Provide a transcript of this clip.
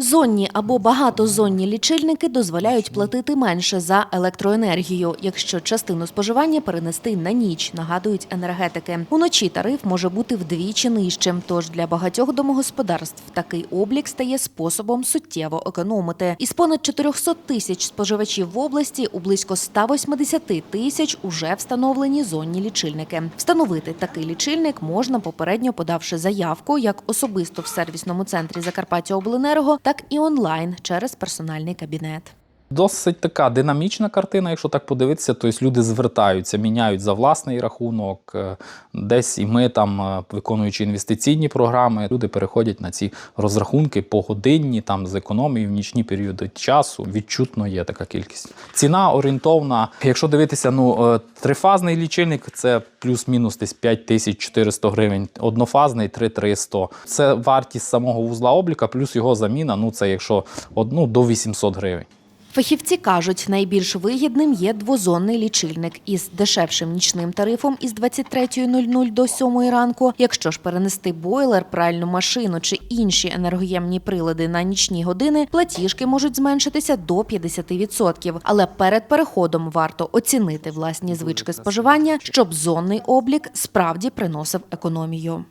Зонні або багатозонні лічильники дозволяють платити менше за електроенергію, якщо частину споживання перенести на ніч, нагадують енергетики. Уночі тариф може бути вдвічі нижчим. Тож для багатьох домогосподарств такий облік стає способом суттєво економити. Із понад 400 тисяч споживачів в області у близько 180 тисяч уже встановлені зонні лічильники. Встановити такий лічильник можна попередньо подавши заявку як особисто в сервісному центрі Закарпаття Обленерго, так і онлайн через персональний кабінет. Досить така динамічна картина, якщо так подивитися, тобто люди звертаються, міняють за власний рахунок. е, Десь і ми там, е, виконуючи інвестиційні програми, люди переходять на ці розрахунки погодинні, там з економії в нічні періоди часу. Відчутно є така кількість. Ціна орієнтовна. Якщо дивитися, ну е, трифазний лічильник це плюс-мінус десь 5400 гривень, однофазний 3300. Це вартість самого вузла обліка, плюс його заміна. Ну це якщо одну до 800 гривень. Фахівці кажуть, найбільш вигідним є двозонний лічильник із дешевшим нічним тарифом із 23.00 до 7 ранку. Якщо ж перенести бойлер, пральну машину чи інші енергоємні прилади на нічні години, платіжки можуть зменшитися до 50%. Але перед переходом варто оцінити власні звички споживання, щоб зонний облік справді приносив економію.